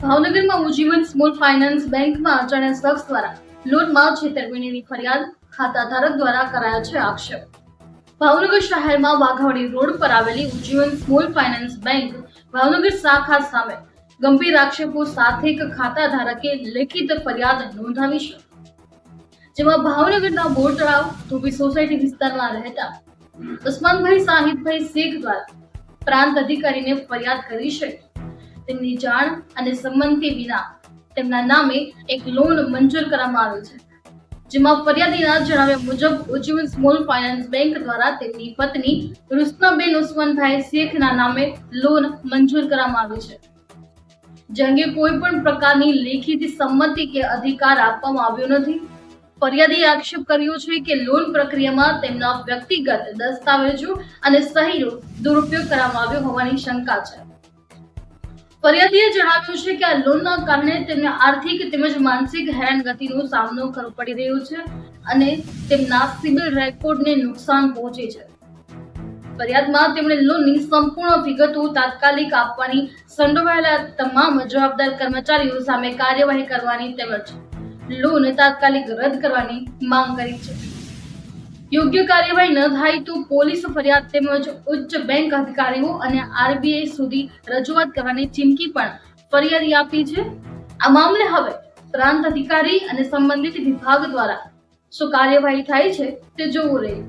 ભાવનગરમાં ઉજીવન small finance બેંકમાં અજાણ્યા શખ્સ દ્વારા લોનમાં છેતરપિંડીની ફરિયાદ ખાતાધારક દ્વારા કરાયા છે આક્ષેપ. ભાવનગર શહેરમાં વાઘાવડી રોડ પર આવેલી Ujjivan small finance bank Bhavnagar શાખા સામે ગંભીર આક્ષેપો સાથે એક ખાતાધારકે લેખિત ફરિયાદ નોંધાવી છે. જેમાં ભાવનગરના બોર તળાવ ધોબી સોસાયટી વિસ્તારમાં રહેતા ઉસ્માનભાઈ સાહિદભાઈ શેખ દ્વારા પ્રાંત અધિકારીને ફરિયાદ કરી છે. તેમની જાણ અને સંમતિ વિના તેમના નામે એક લોન મંજૂર કરવામાં આવી છે, જેમાં ફરિયાદીના જણાવ્યા મુજબ ઉજ્જવલ સ્મોલ ફાઇનાન્સ બેંક દ્વારા તેમની પત્ની રુસ્નાબેન ઉસ્માનભાઈ શેખના નામે લોન મંજૂર કરવામાં આવી છે, જે અંગે કોઈ પણ પ્રકારની લેખિત સંમતિ કે અધિકાર આપવામાં આવ્યો નથી. ફરિયાદીએ આક્ષેપ કર્યો છે કે લોન પ્રક્રિયામાં તેમના વ્યક્તિગત દસ્તાવેજો અને સહીનો દુરુપયોગ કરવામાં આવ્યો હોવાની શંકા છે. ફરિયાદીએ જણાવ્યું છે કે આ લોનના કારણે તેમને આર્થિક તેમજ માનસિક હેરાનગતિનો સામનો કરવો પડી રહ્યો છે અને તેમના સિબિલ રેકોર્ડને નુકસાન પહોંચે છે. ફરિયાદમાં તેમણે લોનની સંપૂર્ણ વિગતો તાત્કાલિક આપવાની સંડોવાયેલા તમામ જવાબદાર કર્મચારીઓ સામે કાર્યવાહી કરવાની તેમજ લોન તાત્કાલિક રદ કરવાની માંગ કરી છે. યોગ્ય કાર્યવાહી ન થાય તો પોલીસ ફરિયાદ તેમજ ઉચ્ચ બેંક અધિકારીઓ અને આરબીઆઈ સુધી રજૂઆત કરવાની ચીમકી પણ ફરિયાદી આપી છે. આ મામલે હવે પ્રાંત અધિકારી અને સંબંધિત વિભાગ દ્વારા શું કાર્યવાહી થાય છે તે જોવું રહ્યું.